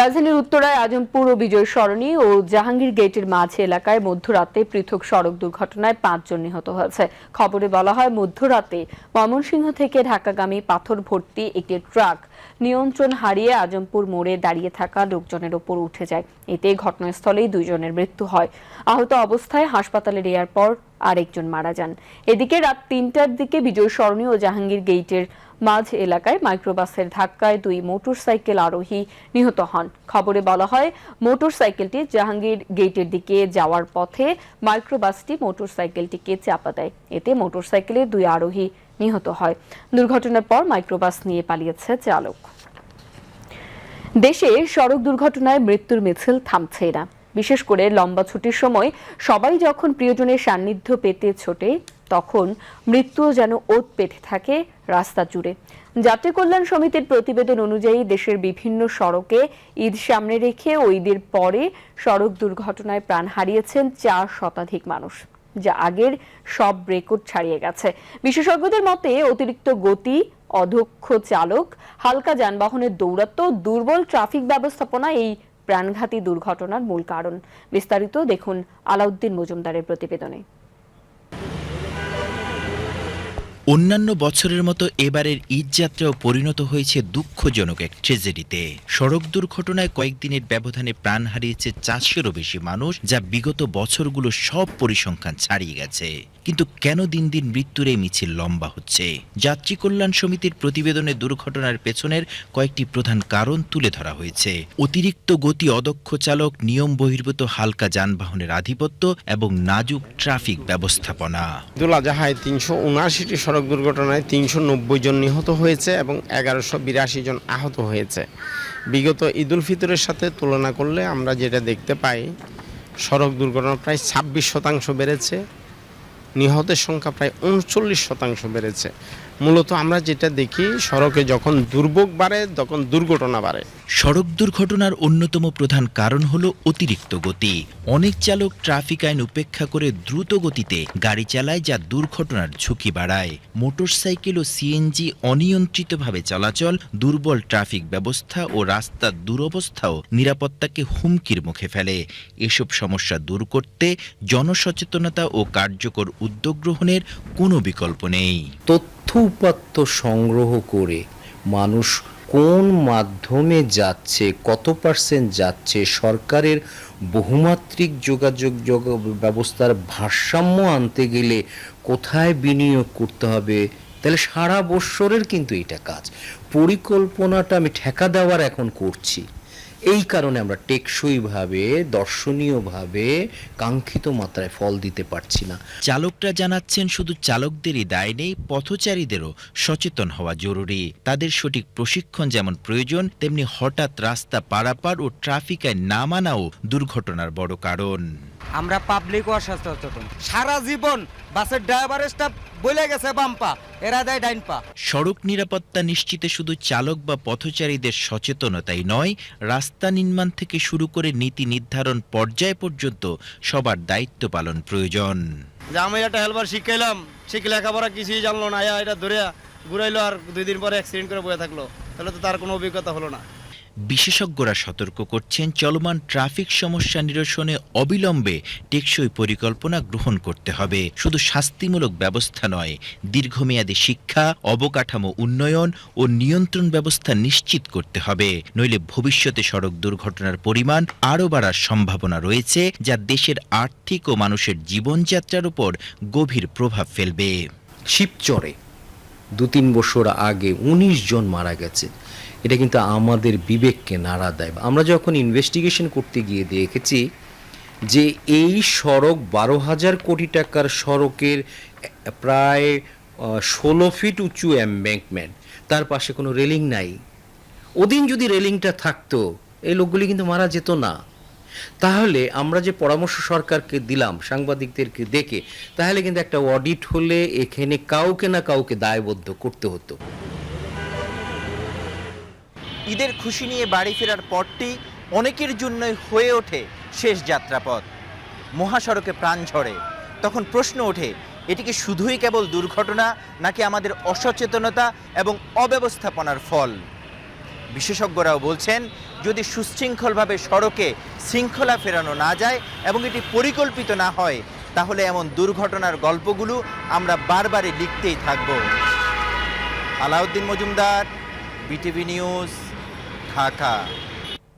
রাজধানীর উত্তরায় আজমপুর ও বিজয় সরণি ও জাহাঙ্গীর গেটের মাঝে এলাকায় মধ্যরাতে পৃথক সড়ক দুর্ঘটনায় পাঁচজন নিহত হয়েছে। খবরে বলা হয়, মধ্যরাতে ময়মনসিংহ থেকে ঢাকাগামী পাথর ভর্তি একটি ট্রাক নিয়ন্ত্রণ হারিয়ে আজমপুর মোড়ে দাঁড়িয়ে থাকা লোকজনের ওপর উঠে যায়। এতে ঘটনাস্থলেই দুইজনের মৃত্যু হয়। আহত অবস্থায় হাসপাতালে নেওয়ার পর আরেকজন মারা যান। এদিকে রাত তিনটার দিকে বিজয় সরণি ও জাহাঙ্গীর গেটের মাঝ এলাকায় মাইক্রোবাসের ধাক্কায় দুই মোটরসাইকেল আরোহী নিহত হন। খবরে বলা হয়, মোটরসাইকেলটি জাহাঙ্গীর গেটের দিকে যাওয়ার পথে মাইক্রোবাসটি মোটরসাইকেলটিকে চাপা দেয়। এতে মোটরসাইকেলের দুই আরোহী নিহত হয়। দুর্ঘটনার পর মাইক্রোবাস নিয়ে পালিয়েছে চালক। দেশে সড়ক দুর্ঘটনায় মৃত্যুর মিছিল থামছে না। বিশেষ করে লম্বা ছুটির সময় সবাই যখন প্রিয়জনের সান্নিধ্য পেতে ছোটে, তখন মৃত্যুও যেন ওত পেতে থাকে রাস্তা জুড়ে। যাত্রী কল্যাণ সমিতির প্রতিবেদন অনুযায়ী দেশের বিভিন্ন সড়কে ঈদ সামনে রেখে ঈদের পরে সড়ক দুর্ঘটনায় প্রাণ হারিয়েছেন চার শতাধিক মানুষ, যা আগের সব রেকর্ড ছাড়িয়ে গেছে। বিশেষজ্ঞদের মতে, অতিরিক্ত গতি অদক্ষ চালক, হালকা যানবাহনের দৌরাত্ম্য, দুর্বল ট্রাফিক ব্যবস্থাপনা এই প্রাণঘাতী দুর্ঘটনার মূল কারণ বিস্তারিত দেখুন আলাউদ্দিন মজুমদারের প্রতিবেদনে। অন্যান্য বছরের মতো এবারের ঈদ যাত্রাও পরিণত হয়েছে দুঃখজনক এক ট্রেজেডিতে সড়ক দুর্ঘটনায় কয়েকদিনের ব্যবধানে প্রাণ হারিয়েছে চারশোরও বেশি মানুষ, যা বিগত বছরগুলো সব পরিসংখ্যান ছাড়িয়ে গেছে। কিন্তু কেন দিন দিন মৃত্যুর এই মিছিল লম্বা হচ্ছে? যাত্রী কল্যাণ সমিতির প্রতিবেদনে দুর্ঘটনার পেছনের কয়েকটি প্রধান কারণ তুলে ধরা হয়েছে। অতিরিক্ত গতি অদক্ষ চালক, নিয়ম বহির্ভূত হালকা যানবাহনের আধিপত্য এবং নাজুক ট্রাফিক ব্যবস্থাপনা। ঈদুল আজহায় তিনশো উনআশিটি দুর্ঘটনায় তিনশো নব্বই জন নিহত হয়েছে এবং এগারোশো বিরাশি জন আহত হয়েছে। বিগত ঈদুল ফিতরের সাথে তুলনা করলে আমরা যেটা দেখতে পাই, সড়ক দুর্ঘটনা প্রায় ছাব্বিশ শতাংশ বেড়েছে, নিহতের সংখ্যা প্রায় উনচল্লিশ শতাংশ বেড়েছে। মূলত আমরা যেটা দেখি, সড়কে যখন দুর্ভোগ বাড়ে, তখন দুর্ঘটনা বাড়ে। সড়ক দুর্ঘটনার অন্যতম প্রধান কারণ হল অতিরিক্ত গতি। অনেক চালক ট্রাফিক আইন উপেক্ষা করে দ্রুত গতিতে গাড়ি চালায় যা দুর্ঘটনার ঝুঁকি বাড়ায়। মোটরসাইকেল ও সিএনজি অনিয়ন্ত্রিতভাবে চলাচল, দুর্বল ট্রাফিক ব্যবস্থা ও রাস্তার দুরবস্থাও নিরাপত্তাকে হুমকির মুখে ফেলে। এসব সমস্যা দূর করতে জনসচেতনতা ও কার্যকর উদ্যোগ গ্রহণের কোনো বিকল্প নেই। তথ্য উপাত্ত সংগ্রহ করে মানুষ কোন মাধ্যমে যাচ্ছে, কত পার্সেন্ট যাচ্ছে, সরকারের বহুমাত্রিক যোগাযোগ ব্যবস্থার ভারসাম্য আনতে গেলে কোথায় বিনিয়োগ করতে হবে? তাহলে সারা বৎসরের কিন্তু এটা কাজ। পরিকল্পনাটা আমি ঠেকা দেওয়ার এখন করছি। এই কারণে আমরা টেকসইভাবে, দর্শনীয়ভাবে কাঙ্ক্ষিত মাত্রায় ফল দিতে পারছি না। চালকরা জানাচ্ছেন শুধু চালকদেরই দায় নেই, পথচারীদেরও সচেতন হওয়া জরুরি। তাদের সঠিক প্রশিক্ষণ যেমন প্রয়োজন, তেমনি হঠাৎ রাস্তা পারাপার ও ট্রাফিক আইন না মানাও দুর্ঘটনার বড় কারণ। আমরা পাবলিক অসচেতন সারা জীবন বাসের ড্রাইভারের স্টাফ বলে গেছে বাম্পা এরা দেয় ডাইন পা। সড়ক নিরাপত্তা নিশ্চিতে শুধু চালক বা পথচারীদের সচেতনতাই নয় রাস্তা নির্মাণ থেকে শুরু করে নীতি নির্ধারণ পর্যায় পর্যন্ত সবার দায়িত্ব পালন প্রয়োজন। যে আমি একটা হেলপার শিখাইলাম শিখে লেখাপড়া কিছুই জানলো না আয়া এটা ধরে ঘুরাইলো আর দুই দিন পরে অ্যাক্সিডেন্ট করে বয়ে থাকল। তাহলে তো তার কোনো অভিজ্ঞতা হলো না। বিশেষজ্ঞরা সতর্ক করছেন, চলমান ট্রাফিক সমস্যা নিরসনে অবিলম্বে টেকসই পরিকল্পনা গ্রহণ করতে হবে। শুধু শাস্তিমূলক ব্যবস্থা নয়, দীর্ঘমেয়াদী শিক্ষা, অবকাঠামো উন্নয়ন ও নিয়ন্ত্রণ ব্যবস্থা নিশ্চিত করতে হবে। নইলে ভবিষ্যতে সড়ক দুর্ঘটনার পরিমাণ আরও বাড়ার সম্ভাবনা রয়েছে, যা দেশের আর্থিক ও মানুষের জীবনযাত্রার উপর গভীর প্রভাব ফেলবে। শিবচরে দু তিন বছর আগে উনিশ জন মারা গেছে। এটা কিন্তু আমাদের বিবেককে নাড়া দেয়। আমরা যখন ইনভেস্টিগেশন করতে গিয়ে দেখেছি যে এই সড়ক বারো হাজার কোটি টাকার সড়কের প্রায় ষোলো ফিট উঁচু এম্ব্যাঙ্কমেন্ট তার পাশে কোনো রেলিং নাই। ওদিন যদি রেলিংটা থাকতো, এই লোকগুলি কিন্তু মারা যেত না। তাহলে আমরা যে পরামর্শ সরকারকে দিলাম, সাংবাদিকদেরকে দেখে, তাহলে কিন্তু একটা অডিট হলে এখানে কাউকে না কাউকে দায়বদ্ধ করতে হতো। ঈদের খুশি নিয়ে বাড়ি ফেরার পরটি অনেকের জন্যই হয়ে ওঠে শেষ যাত্রাপথ। মহাসড়কে প্রাণ ঝরে। তখন প্রশ্ন ওঠে এটিকে শুধুই কেবল দুর্ঘটনা, নাকি আমাদের অসচেতনতা এবং অব্যবস্থাপনার ফল? বিশেষজ্ঞরাও বলছেন, যদি সুশৃঙ্খলভাবে সড়কে শৃঙ্খলা ফেরানো না যায় এবং এটি পরিকল্পিত না হয়, তাহলে এমন দুর্ঘটনার গল্পগুলো আমরা বারবারই লিখতেই থাকব। Alauddin Majumder, BTV news. Haka.